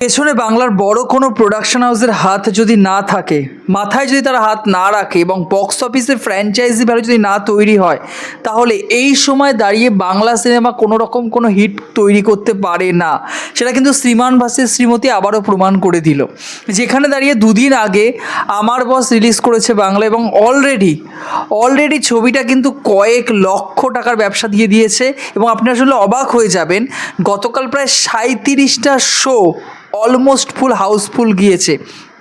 পেছনে বাংলার বড় কোনো প্রোডাকশন হাউসের হাত যদি না থাকে, মাথায় যদি তারা হাত না রাখে এবং বক্স অফিসে ফ্র্যাঞ্চাইজি ভ্যালু যদি না তৈরি হয়, তাহলে এই সময় দাঁড়িয়ে বাংলা সিনেমা কোনো রকম কোনো হিট তৈরি করতে পারে না। সেটা কিন্তু শ্রীমান ভাসের শ্রীমতী আবারও প্রমাণ করে দিল। যেখানে দাঁড়িয়ে দুদিন আগে আমার বস রিলিজ করেছে বাংলা এবং অলরেডি অলরেডি ছবিটা কিন্তু কয়েক লক্ষ টাকার ব্যবসা দিয়ে দিয়েছে এবং আপনি আসলে অবাক হয়ে যাবেন, গতকাল প্রায় সাঁত্রিশটা শো অলমোস্ট ফুল হাউসফুল গিয়েছে।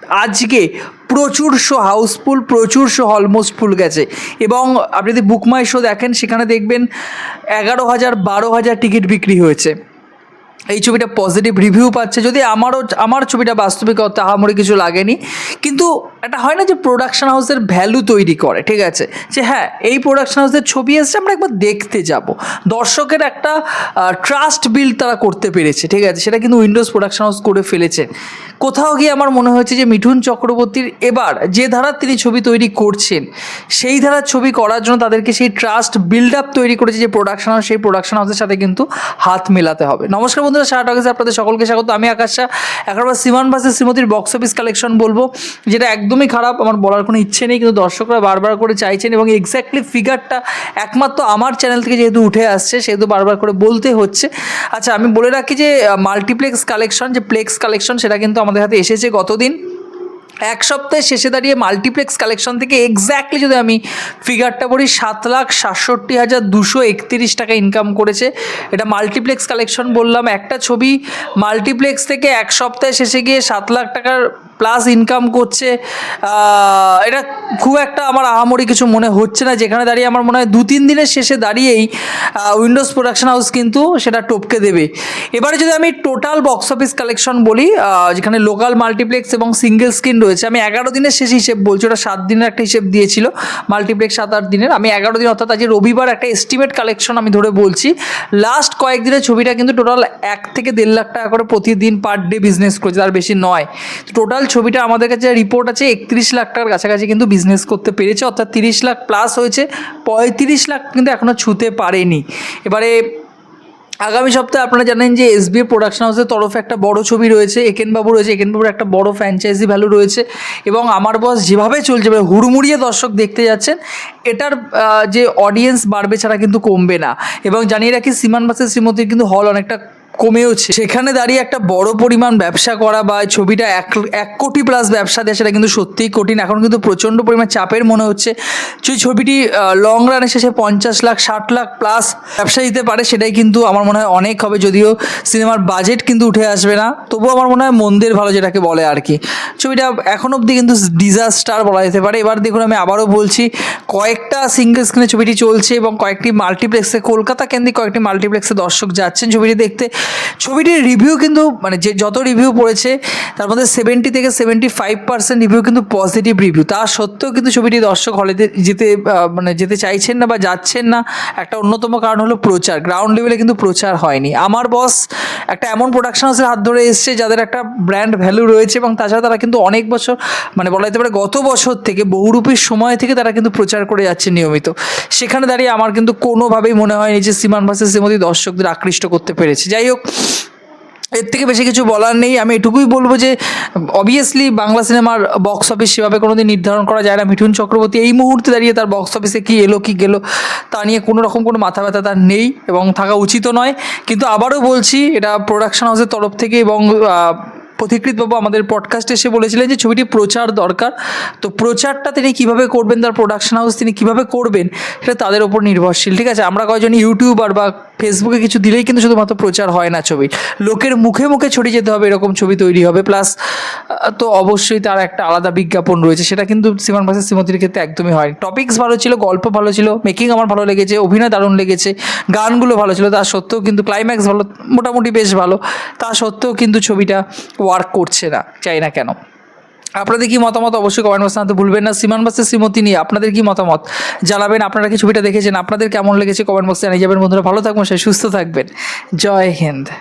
আজকে প্রচুর শো হাউসফুল প্রচুর শো অলমোস্ট ফুল গেছে। এবং আপনি যদি বুকমাই শো দেখেন, সেখানে দেখবেন এগারো হাজার, বারো হাজার টিকিট বিক্রি হয়েছে। এই ছবিটা পজিটিভ রিভিউ পাচ্ছে। যদি আমারও, আমার ছবিটা বাস্তবিক আহামরি কিছু লাগেনি। কিন্তু এটা হয় না যে প্রোডাকশন হাউসের ভ্যালু তৈরি করে, ঠিক আছে? যে হ্যাঁ এই প্রোডাকশন হাউসের ছবি এসছে, আমরা একবার দেখতে যাব। দর্শকের একটা ট্রাস্ট বিল্ড তারা করতে পেরেছে, ঠিক আছে? সেটা কিন্তু উইন্ডোজ প্রোডাকশন হাউস করে ফেলেছে। কোথাও গিয়ে আমার মনে হয়েছে যে মিঠুন চক্রবর্তীর এবার যে ধারার তিনি ছবি তৈরি করছেন, সেই ধারার ছবি করার জন্য তাদেরকে সেই ট্রাস্ট বিল্ড আপ তৈরি করেছে যে প্রোডাকশন হাউস সেই প্রোডাকশন হাউসের সাথে কিন্তু হাত মেলাতে হবে। নমস্কার বন্ধুরা শার্ট অফিসে আপনাদের সকলকে স্বাগত। আমি আকাশা একবার সীমান বাসের শ্রীমতির বক্স অফিস কালেকশন বলব, যেটা একদমই খারাপ, আমার বলার কোনো ইচ্ছে নেই, কিন্তু দর্শকরা বারবার করে চাইছেন এবং এক্স্যাক্টলি ফিগারটা একমাত্র আমার চ্যানেল থেকে যেহেতু উঠে আসছে, সেহেতু বারবার করে বলতে হচ্ছে। আচ্ছা আমি বলে রাখি যে মাল্টিপ্লেক্স কালেকশন যে প্লেক্স কালেকশন সেটা কিন্তু আমাদের হাতে এসেছে গতদিন। এক সপ্তাহে শেষে দাঁড়িয়ে মাল্টিপ্লেক্স কালেকশন থেকে এক্স্যাক্টলি যদি আমি ফিগারটা বলি সাত লাখ সাতষট্টি হাজার দুশো একত্রিশ টাকা ইনকাম করেছে। এটা মাল্টিপ্লেক্স কালেকশন বললাম। একটা ছবি মাল্টিপ্লেক্স থেকে এক সপ্তাহে শেষে গিয়ে সাত লাখ টাকার প্লাস ইনকাম করছে এটা খুব একটা আমার আহামরি কিছু মনে হচ্ছে না। যেখানে দাঁড়িয়ে আমার মনে হয় দু তিন দিনের শেষে দাঁড়িয়েই উইন্ডোজ প্রোডাকশন হাউস কিন্তু সেটা টপকে দেবে। এবারে যদি আমি টোটাল বক্স অফিস কালেকশন বলি যেখানে লোকাল মাল্টিপ্লেক্স এবং সিঙ্গেল স্ক্রিন রয়েছে, আমি এগারো দিনের শেষ হিসেব বলছি, ওটা সাত দিনের একটা হিসেব দিয়েছিল মাল্টিপ্লেক্স সাত আট দিনের। আমি এগারো দিন, অর্থাৎ আজ রবিবার একটা এস্টিমেট কালেকশন আমি ধরে বলছি। লাস্ট কয়েকদিনের ছবিটা কিন্তু টোটাল এক থেকে দেড় লাখ টাকা করে প্রতিদিন পার ডে বিজনেস করেছে, তার বেশি নয়। টোটাল ছবিটা আমাদের কাছে রিপোর্ট আছে, একত্রিশ লাখ টাকার কাছাকাছি কিন্তু বিজনেস করতে পেরেছে, অর্থাৎ তিরিশ লাখ প্লাস হয়েছে, পঁয়ত্রিশ লাখ কিন্তু এখনও ছুঁতে পারেনি। এবারে আগামী সপ্তাহে আপনারা জানেন যে এসবিএ প্রোডাকশন হাউসের তরফে একটা বড় ছবি রয়েছে একেনবাবু রয়েছে একেনবাবুর একটা বড় ফ্র্যাঞ্চাইজি ভ্যালু রয়েছে এবং আমার বস যেভাবে চলছে হুড়মুড়িয়ে দর্শক দেখতে যাচ্ছেন, এটার যে অডিয়েন্স বাড়বে ছাড়া কিন্তু কমবে না। এবং জানিয়ে রাখি সীমান বাসের শ্রীমতির কিন্তু হল অনেকটা কমেওছে। সেখানে দাঁড়িয়ে একটা বড় পরিমাণ ব্যবসা করা বা ছবিটা এক এক কোটি প্লাস ব্যবসা দেয়, সেটা কিন্তু সত্যিই কঠিন। এখন কিন্তু প্রচণ্ড পরিমাণ চাপের মনে হচ্ছে। যে ছবিটি লং রানে শেষে পঞ্চাশ লাখ, ষাট লাখ প্লাস ব্যবসা দিতে পারে, সেটাই কিন্তু আমার মনে হয় অনেক হবে। যদিও সিনেমার বাজেট কিন্তু উঠে আসবে না তবুও আমার মনে হয় মন্দের ভালো যেটাকে বলে আর কি। ছবিটা এখন অবধি কিন্তু ডিজাস্টার বলা যেতে পারে। এবার দেখুন, আমি আবারও বলছি, কয়েকটা সিঙ্গেল স্ক্রিনে ছবিটি চলছে এবং কয়েকটি মাল্টিপ্লেক্সে কলকাতা কেন্দ্রিক কয়েকটি মাল্টিপ্লেক্সে দর্শক যাচ্ছেন ছবিটি দেখতে। ছবিটির রিভিউ কিন্তু মানে যে যত রিভিউ পড়েছে, তার মধ্যে সেভেন্টি থেকে সেভেন্টি ফাইভ পার্সেন্ট রিভিউ কিন্তু পজিটিভ রিভিউ তা সত্ত্বেও কিন্তু ছবিটি দর্শক হলে যেতে মানে যেতে চাইছেন না বা যাচ্ছেন না, একটা অন্যতম কারণ হলো প্রচার। গ্রাউন্ড লেভেলে কিন্তু প্রচার হয়নি। আমার বস একটা এমন প্রোডাকশন হাউসের হাত ধরে এসছে, যাদের একটা ব্র্যান্ড ভ্যালু রয়েছে এবং তাছাড়া তারা কিন্তু অনেক বছর মানে বলা যেতে পারে গত বছর থেকে বহুরূপীর সময় থেকে তারা কিন্তু প্রচার করে যাচ্ছে নিয়মিত। সেখানে দাঁড়িয়ে আমার কিন্তু কোনোভাবেই মনে হয়নি যে সীমান ভাসের শ্রীমতী দর্শকদের আকৃষ্ট করতে পেরেছে। যাই হোক এর থেকে বেশি কিছু বলার নেই। আমি এটুকুই বলব যে অবভিয়াসলি বাংলা সিনেমার বক্স অফিস সেভাবে কোনোদিন নির্ধারণ করা যায় না। মিঠুন চক্রবর্তী এই মুহূর্তে দাঁড়িয়ে তার বক্স অফিসে কী এলো, কী গেলো, তা নিয়ে কোনো রকম কোনো মাথা ব্যথা তার নেই এবং থাকা উচিতও নয়। কিন্তু আবারও বলছি, এটা প্রোডাকশন হাউসের তরফ থেকে এবং পথিকৃতবাবু আমাদের পডকাস্টে এসে বলেছিলেন যে, ছবিটি প্রচার দরকার। তো প্রচারটা তিনি কীভাবে করবেন, তার প্রোডাকশন হাউস তিনি কীভাবে করবেন, সেটা তাদের ওপর নির্ভরশীল। ঠিক আছে? আমরা কয়েকজন ইউটিউবার বা ফেসবুকে কিছু দিলেই কিন্তু শুধুমাত্র প্রচার হয় না ছবি। লোকের মুখে মুখে ছড়িয়ে যেতে হবে, এরকম ছবি তৈরি হবে। প্লাস তো অবশ্যই তার একটা আলাদা বিজ্ঞাপন রয়েছে, সেটা কিন্তু সীমান ভাষা শ্রীমতির ক্ষেত্রে একদমই হয়। টপিক্স ভালো ছিল, গল্প ভালো ছিল মেকিং আমার ভালো লেগেছে, অভিনয় দারুণ লেগেছে, গানগুলো ভালো ছিল, তা সত্ত্বেও কিন্তু ক্লাইম্যাক্স ভালো, মোটামুটি বেশ ভালো। তা সত্ত্বেও কিন্তু ছবিটা ওয়ার্ক করছে না, চাই না কেন। আপনাদের কি মতামত অবশ্যই কমেন্ট বক্সে জানাতে ভুলবেন না। সিমান বাসের শ্রীমতী নিয়ে আপনাদের কি মতামত? জানাবেন, আপনারা কি ছবিটা দেখেছেন? আপনাদের কেমন লেগেছে কমেন্ট বক্সে জানিয়ে যাবেন। বন্ধুরা, ভালো থাকবেন সুস্থ থাকবেন। জয় হিন্দ।